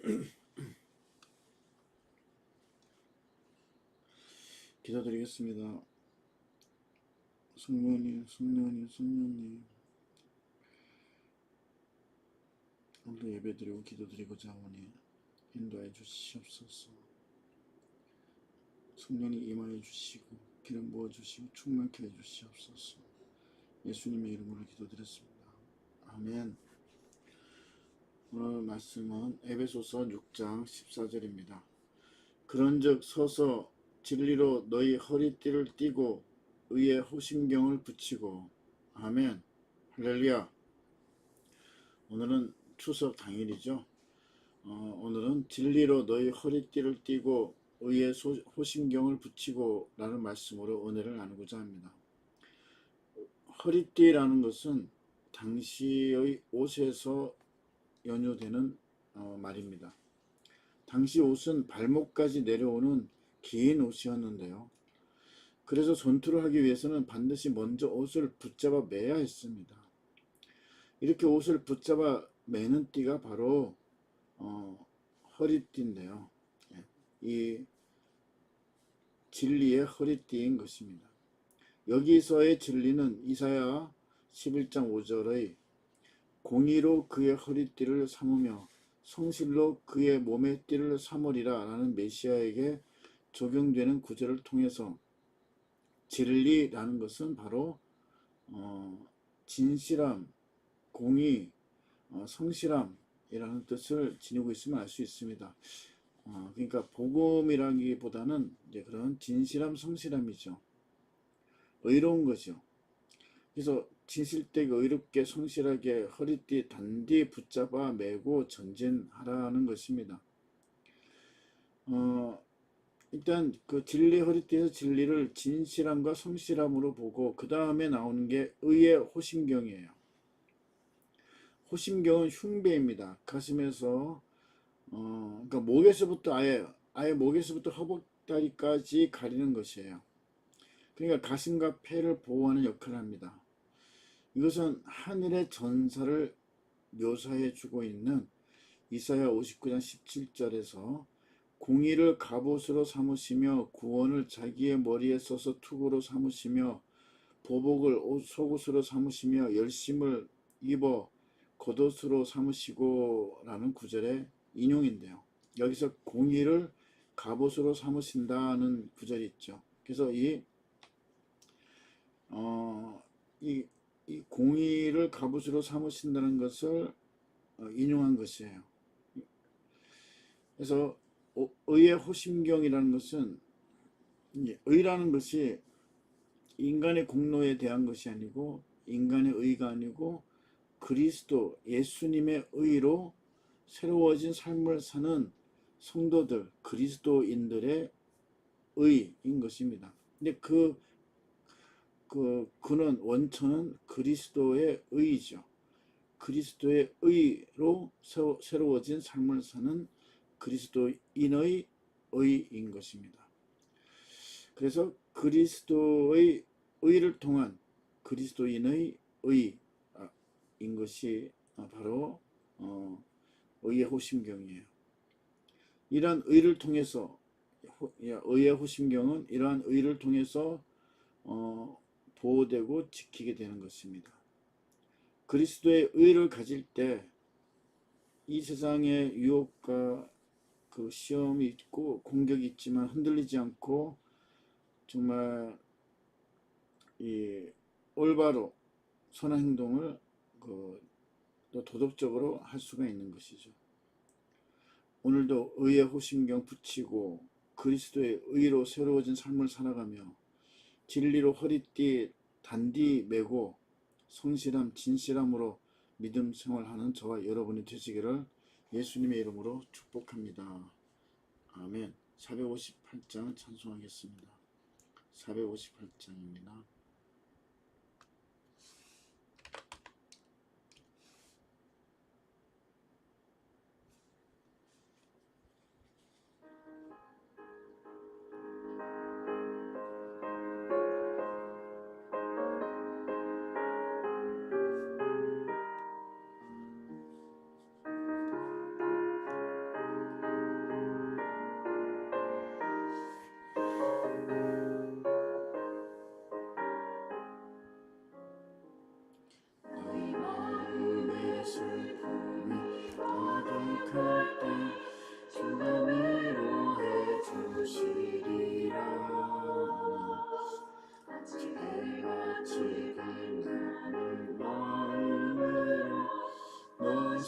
기도드리겠습니다. 성모님, 성녀님, 성녀님 오늘도 예배드리고 기도드리고자 하오니 인도해 주시옵소서. 성령이 임하여 주시고 기름 부어 주시고 충만케 해 주시옵소서. 예수님의 이름으로 기도드렸습니다. 아멘. 오늘 말씀은 에베소서 6장 14절입니다. 그런즉 서서 진리로 너희 허리띠를 띠고 의의 호심경을 붙이고 아멘. 할렐루야. 오늘은 추석 당일이죠. 어, 오늘은 진리로 너희 허리띠를 띠고 의의 소, 호심경을 붙이고 라는 말씀으로 은혜를 나누고자 합니다. 허리띠라는 것은 당시의 옷에서 연유되는 어, 말입니다. 당시 옷은 발목까지 내려오는 긴 옷이었는데요. 그래서 전투를 하기 위해서는 반드시 먼저 옷을 붙잡아 매야 했습니다. 이렇게 옷을 붙잡아 매는 띠가 바로 어, 허리띠인데요. 예, 이 진리의 허리띠인 것입니다. 여기서의 진리는 이사야 11장 5절의 공의로 그의 허리띠를 삼으며 성실로 그의 몸의 띠를 삼으리라 라는 메시아에게 적용되는 구절을 통해서 진리라는 것은 바로 어, 진실함, 공의, 어, 성실함이라는 뜻을 지니고 있으면 알 수 있습니다. 어, 그러니까 복음이라기보다는 이제 그런 진실함, 성실함이죠. 의로운 거죠. 그래서 진실되게 의롭게 성실하게 허리띠 단디 붙잡아 매고 전진하라는 것입니다. 어, 일단 그 진리 허리띠에서 진리를 진실함과 성실함으로 보고 그 다음에 나오는 게 의의 호심경이에요. 호심경은 흉배입니다. 가슴에서 어, 그러니까 목에서부터 아예 아예 목에서부터 허벅다리까지 가리는 것이에요. 그러니까 가슴과 폐를 보호하는 역할을 합니다. 이것은 하늘의 전사를 묘사해 주고 있는 이사야 59장 17절에서 공의를 갑옷으로 삼으시며 구원을 자기의 머리에 써서 투구로 삼으시며 보복을 옷 속옷으로 삼으시며 열심을 입어 겉옷으로 삼으시고 라는 구절의 인용인데요. 여기서 공의를 갑옷으로 삼으신다는 구절이 있죠. 그래서 이, 어, 이, 이 공의를 갑옷으로 삼으신다는 것을 어, 인용한 것이에요. 그래서 의의 호심경이라는 것은 의라는 것이 인간의 공로에 대한 것이 아니고 인간의 의가 아니고 그리스도 예수님의 의로 새로워진 삶을 사는 성도들 그리스도인들의 의인 것입니다. 근데 그, 그 그는 원천은 그리스도의 의이죠. 그리스도의 의로 새로워진 삶을 사는 그리스도인의 의인 것입니다. 그래서 그리스도의 의를 통한 그리스도인의 의인 것이 바로 어, 의의 호심경이에요. 이러한 의를 통해서 의의 호심경은 이러한 의를 통해서 어, 보호되고 지키게 되는 것입니다. 그리스도의 의를 가질 때 이 세상의 유혹과 그 시험이 있고 공격이 있지만 흔들리지 않고 정말 이 올바로 선한 행동을 그 도덕적으로 할 수가 있는 것이죠. 오늘도 의의 호심경 붙이고 그리스도의 의로 새로워진 삶을 살아가며 진리로 허리띠 단디 메고 성실함 진실함으로 믿음 생활하는 저와 여러분이 되시기를 예수님의 이름으로 축복합니다. 아멘. 458장 찬송하겠습니다. 458장입니다.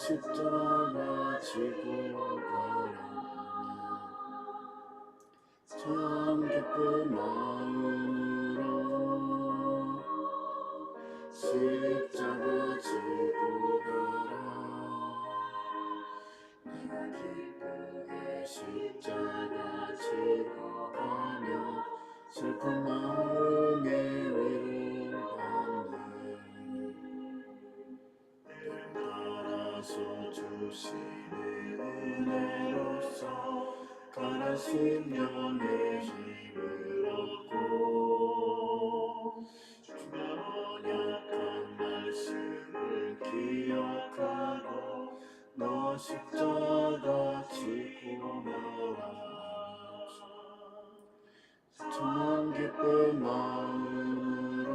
십자가 지고 가라 참 기쁜 마음으로 십자가 지고 가라 내가 기쁘게 십자가 지고 가며 슬픈 심령의 힘을 얻고 주가 언약한 말씀을 기억하고 너 십자가 지고 말아 참 기쁜 마음으로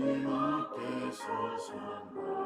주님 앞에서 상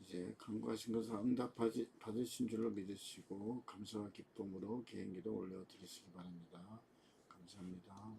이제 간구하신 것을 응답 받으신 줄로 믿으시고 감사와 기쁨으로 개인기도 올려드리시기 바랍니다. 감사합니다.